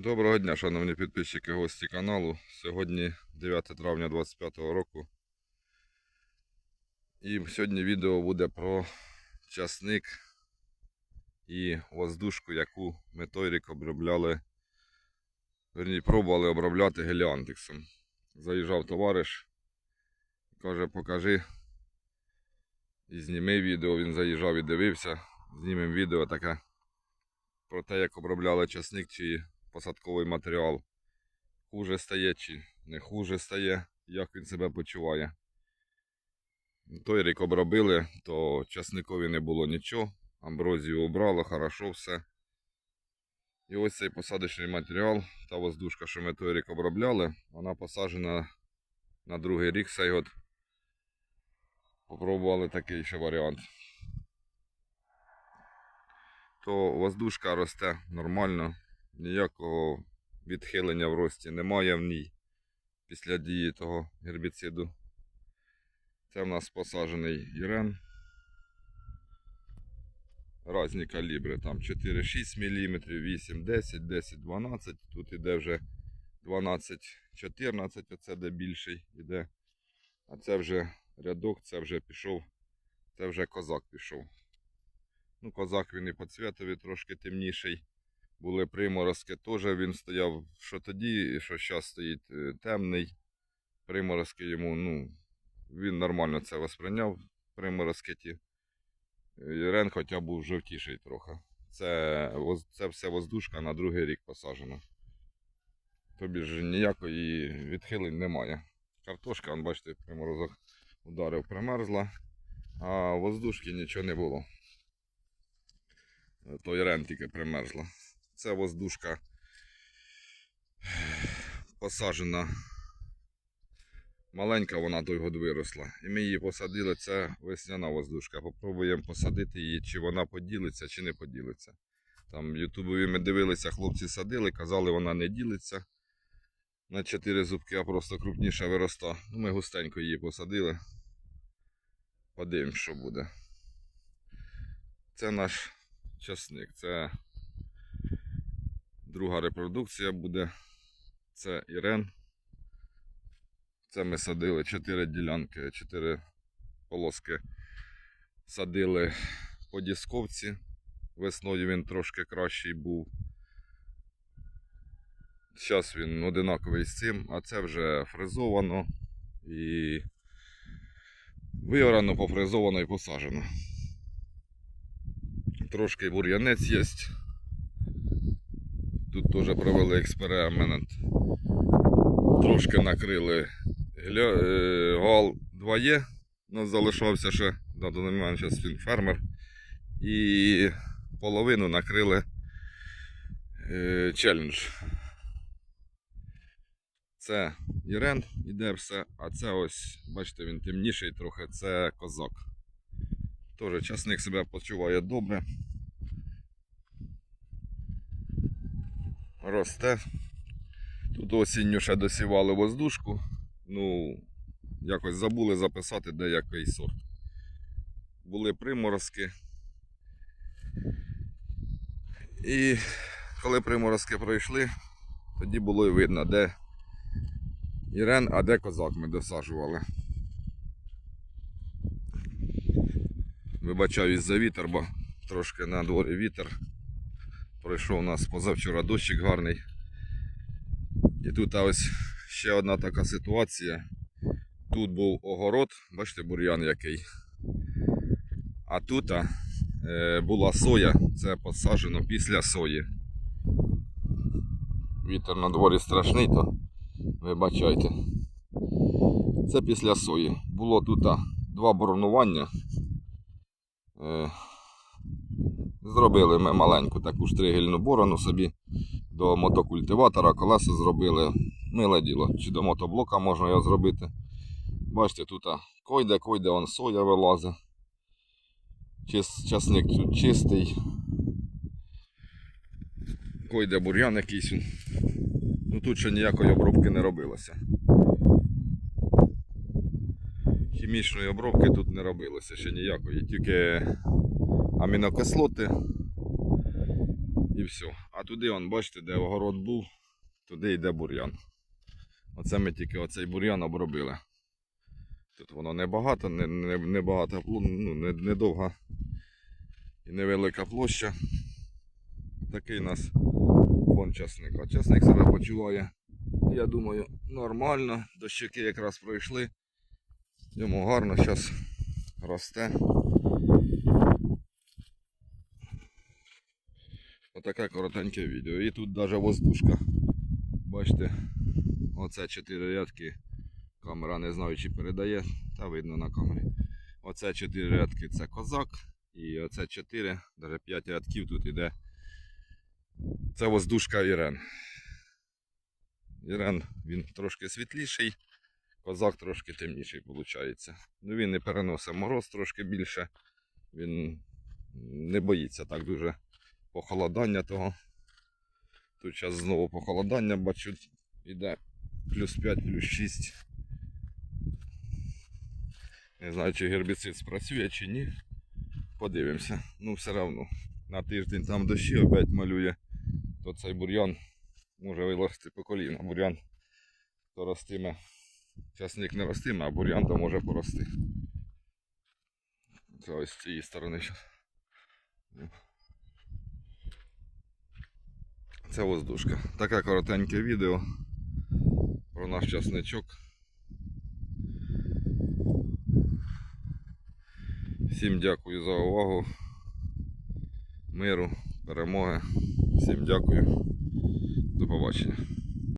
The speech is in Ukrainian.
Доброго дня, шановні підписчики, гості каналу. Сьогодні 9 травня 2025 року. І сьогодні відео буде про часник і воздушку, яку ми той рік обробляли, верні, пробували обробляти геліантиксом. Заїжджав товариш, каже, покажи і зніми відео. Він заїжджав і дивився. Знімемо відео таке про те, як обробляли часник чи посадковий матеріал. Хуже стає чи не хуже стає, як він себе почуває. Той рік обробили, то часникові не було нічого. Амброзію обрало, хорошо все. І ось цей посадочний матеріал, та воздушка, що ми той рік обробляли, вона посаджена на другий рік цей год. Попробували такий ще варіант. То воздушка росте нормально, ніякого відхилення в рості немає в ній після дії того гербіциду. Це в нас посаджений Ірен. Разні калібри, там 4-6 мм, 8, 10, 10, 12. Тут іде вже 12, 14, оце де більший іде. А це вже рядок, це вже пішов, це вже козак пішов. Ну, козак він і по цвітові трошки темніший. Були приморозки теж, він стояв, що тоді, що зараз стоїть е, темний. Приморозки йому, ну, він нормально це восприйняв. Приморозки ті. Ірен хоча був жовтіший трохи. Це, це все воздушка на другий рік посаджена. Тобі ж ніякої відхилень немає. Картошка, он, бачите, приморозок ударив, примерзла, а воздушки нічого не було. То Ірен тільки примерзла. Це воздушка посаджена. Маленька вона той год виросла. І ми її посадили. Це весняна воздушка. Попробуємо посадити її, чи вона поділиться, чи не поділиться. Там Ютубові ми дивилися, хлопці садили, казали, вона не ділиться. На 4 зубки, а просто крупніша вироста. Ну, ми густенько її посадили. Подивимось, що буде. Це наш часник. Це друга репродукція буде. Це Ірен. Це ми садили 4 ділянки, 4 полоски. Садили по дісковці. Весною він трошки кращий був. Зараз він одинаковий з цим, а це вже фрезовано і виорано, пофрезовано і посаджено. Трошки бур'янець є. Тут теж провели експеримент. Трошки накрили е, гал 2 є. У нас залишався ще на даний момент зараз він фермер. І половину накрили е, челендж. Це Ірен іде все, а це ось, бачите, він темніший трохи, це козак. Теж часник себе почуває добре. Росте. Тут осінню ще досівали воздушку. Ну, якось забули записати де який сорт. Були приморозки. І коли приморозки пройшли, тоді було і видно, де Ірен, а де козак ми досаджували. Вибачаюсь за вітер, бо трошки на дворі вітер. Пройшов у нас позавчора дощик гарний. І тут а ось ще одна така ситуація. Тут був огород, бачите, бур'ян який. А тут а, е, була соя, це посаджено після сої. Вітер на дворі страшний, то вибачайте. Це після сої. Було тут а, два боронування. Е, Зробили ми маленьку таку штригельну борону собі до мотокультиватора, колеса зробили. Миле діло. Чи до мотоблока можна його зробити. Бачите, тут койде, койде, он соя вилазить. Чис, часник тут чистий. Койде бур'ян якийсь. Ну тут ще ніякої обробки не робилося. Хімічної обробки тут не робилося ще ніякої, тільки амінокислоти і все. А туди, он, бачите, де огород був, туди йде бур'ян. Оце ми тільки оцей бур'ян обробили. Тут воно небагато, не, не, не багато, пло- ну, не, не і невелика площа. Такий у нас фон часника. Часник себе почуває, я думаю, нормально. Дощики якраз пройшли. Йому гарно зараз росте. Отаке коротеньке відео. І тут навіть воздушка. Бачите, оце чотири рядки. Камера не знаю, чи передає, та видно на камері. Оце чотири рядки це козак. І оце чотири, навіть п'ять рядків тут іде. Це воздушка Ірен. Ірен він трошки світліший, козак трошки темніший виходить. Ну він не переносить мороз трошки більше. Він не боїться так дуже похолодання того. Тут зараз знову похолодання, бачу, іде плюс 5, плюс 6. Не знаю, чи гербіцид спрацює, чи ні. Подивимося. Ну, все одно. На тиждень там дощі опять малює, то цей бур'ян може вилазити по коліна. Бур'ян то ростиме. Часник не ростиме, а бур'ян то може порости. Це ось з цієї сторони. щас. Це воздушка. Таке коротеньке відео про наш часничок. Всім дякую за увагу. Миру, перемоги. Всім дякую. До побачення.